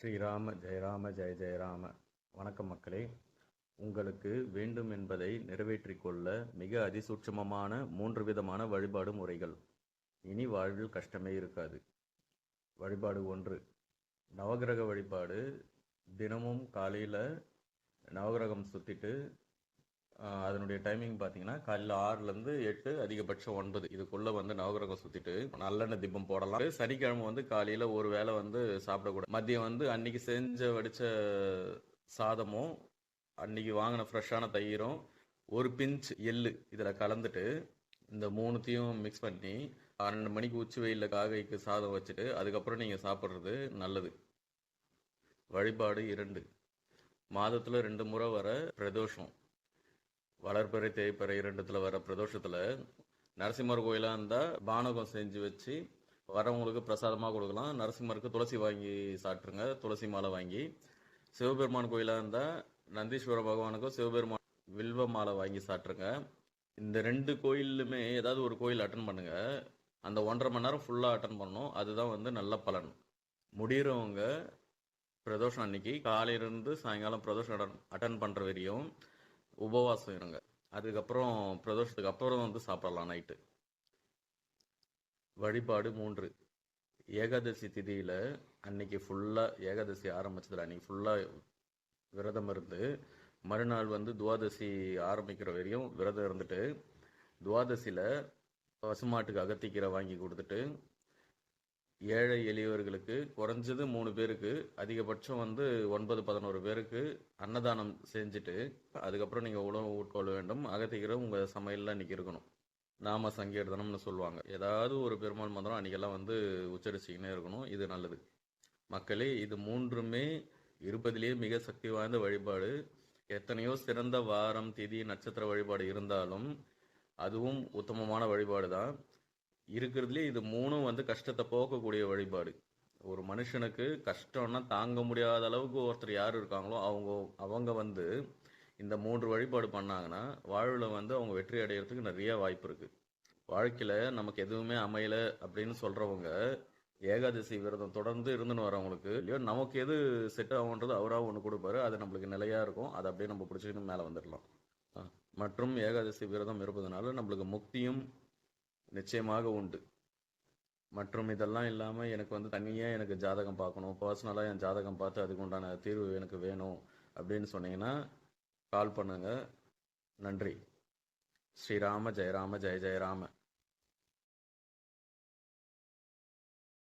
ஸ்ரீராம ஜெயராம ஜெய ஜெயராம. வணக்கம் மக்களே. உங்களுக்கு வேண்டும் என்பதை நிறைவேற்றிக்கொள்ள மிக அதிசூட்சமமான மூன்று விதமான வழிபாடு முறைகள். இனி வாழ்வில் கஷ்டமே இருக்காது. வழிபாடு ஒன்று. நவகிரக வழிபாடு. தினமும் காலையில் நவகிரகம் சுற்றிட்டு அதனுடைய டைமிங் பார்த்தீங்கன்னா காலையில் ஆறுலேருந்து எட்டு அதிகபட்சம் ஒன்பது. இதுக்குள்ளே வந்து நவகிரகம் சுற்றிட்டு நல்லெண்ணெய் தீபம் போடலாம். சனிக்கிழமை வந்து காலையில் ஒரு வேளை வந்து சாப்பிடக்கூடாது. மதியம் வந்து அன்னைக்கு செஞ்ச வடித்த சாதமும் அன்னைக்கு வாங்கின ஃப்ரெஷ்ஷான தயிரும் ஒரு பிஞ்ச் எள்ளு இதில் கலந்துட்டு இந்த மூணுத்தையும் மிக்ஸ் பண்ணி பன்னெண்டு மணிக்கு உச்சி வெயிலில் காகைக்கு சாதம் வச்சுட்டு அதுக்கப்புறம் நீங்கள் சாப்பிட்றது நல்லது. வழிபாடு இரண்டு. மாதத்தில் ரெண்டு முறை வர பிரதோஷம். வளர்ப்பறை தேய்ப்பறை இரண்டுத்தில் வர பிரதோஷத்தில் நரசிம்மர் கோயிலாக இருந்தால் பானகம் செஞ்சு வச்சு வரவங்களுக்கு பிரசாதமாக கொடுக்கலாம். நரசிம்மருக்கு துளசி வாங்கி சாப்பிட்ருங்க துளசி மாலை வாங்கி. சிவபெருமான் கோயிலாக இருந்தால் நந்தீஸ்வர பகவானுக்கும் சிவபெருமான் வில்வ மாலை வாங்கி சாப்பிட்ருங்க இந்த ரெண்டு கோயிலுமே ஏதாவது ஒரு கோயில் அட்டன் பண்ணுங்கள் அந்த ஒன்றரை மணி நேரம் ஃபுல்லாக அட்டன் பண்ணணும். அதுதான் வந்து நல்ல பலன். முடிகிறவங்க பிரதோஷம் அன்னைக்கு காலையிலேருந்து சாயங்காலம் பிரதோஷம் அட்டன் பண்ணுற வரையும் உபவாசம் இருங்க. அதுக்கப்புறம் பிரதோஷத்துக்கு அப்புறம் வந்து சாப்பிடலாம் நைட்டு. வழிபாடு மூன்று. ஏகாதசி திதியில் அன்னைக்கு ஃபுல்லாக ஏகாதசி ஆரம்பிச்சதில் அன்னைக்கு ஃபுல்லாக விரதம் இருந்து மறுநாள் வந்து துவாதசி ஆரம்பிக்கிற வரையும் விரதம் இருந்துட்டு துவாதசியில் பசுமாட்டுக்கு அகத்திக்கீரை வாங்கி கொடுத்துட்டு ஏழை எளியவர்களுக்கு குறைஞ்சது மூணு பேருக்கு அதிகபட்சம் வந்து ஒன்பது பதினோரு பேருக்கு அன்னதானம் செஞ்சுட்டு அதுக்கப்புறம் நீங்கள் உணவு உட்கொள்ள வேண்டும். அகத்திக்கீரை உங்கள் சமையலில் அன்றைக்கி இருக்கணும். நாம சங்கீர்த்தனம்னு சொல்லுவாங்க. ஏதாவது ஒரு பெருமாள் மந்திரம் அன்றைக்கெல்லாம் வந்து உச்சரிச்சிக்கினே இருக்கணும். இது நல்லது. மக்களே இது மூன்றுமே இருப்பதிலேயே மிக சக்தி வாய்ந்த வழிபாடு. எத்தனையோ சிறந்த வாரம் திதி நட்சத்திர வழிபாடு இருந்தாலும் அதுவும் உத்தமமான வழிபாடு தான் இருக்கிறதுலே இது மூணும் வந்து கஷ்டத்தை போக்கக்கூடிய வழிபாடு. ஒரு மனுஷனுக்கு கஷ்டம்னா தாங்க முடியாத அளவுக்கு ஒருத்தர் யார் இருக்காங்களோ அவங்க அவங்க வந்து இந்த மூன்று வழிபாடு பண்ணாங்கன்னா வாழ்வில் வந்து அவங்க வெற்றி அடைகிறதுக்கு நிறைய வாய்ப்பு இருக்குது வாழ்க்கையில் நமக்கு எதுவுமே அமையலை அப்படின்னு சொல்கிறவங்க ஏகாதசி விரதம் தொடர்ந்து இருந்துன்னு வரவங்களுக்கு இல்லையோ நமக்கு எது செட் ஆகுன்றது அவராக ஒன்று கொடுப்பாரு. அது நம்மளுக்கு நிலையாக இருக்கும். அதை அப்படியே நம்ம பிடிச்சிக்கிட்டு மேலே வந்துடலாம். மற்றும் ஏகாதசி விரதம் இருப்பதனால நம்மளுக்கு முக்தியும் நிச்சயமாக உண்டு. மற்றும் இதெல்லாம் இல்லாமல் எனக்கு வந்து தனியாக எனக்கு ஜாதகம் பார்க்கணும். பர்சனலாக என் ஜாதகம் பார்த்து அதுக்கு உண்டான தீர்வு எனக்கு வேணும் அப்படின்னு சொன்னீங்கன்னா கால் பண்ணுங்கள் நன்றி. ஸ்ரீராம ஜெயராம ஜெய ஜெயராம.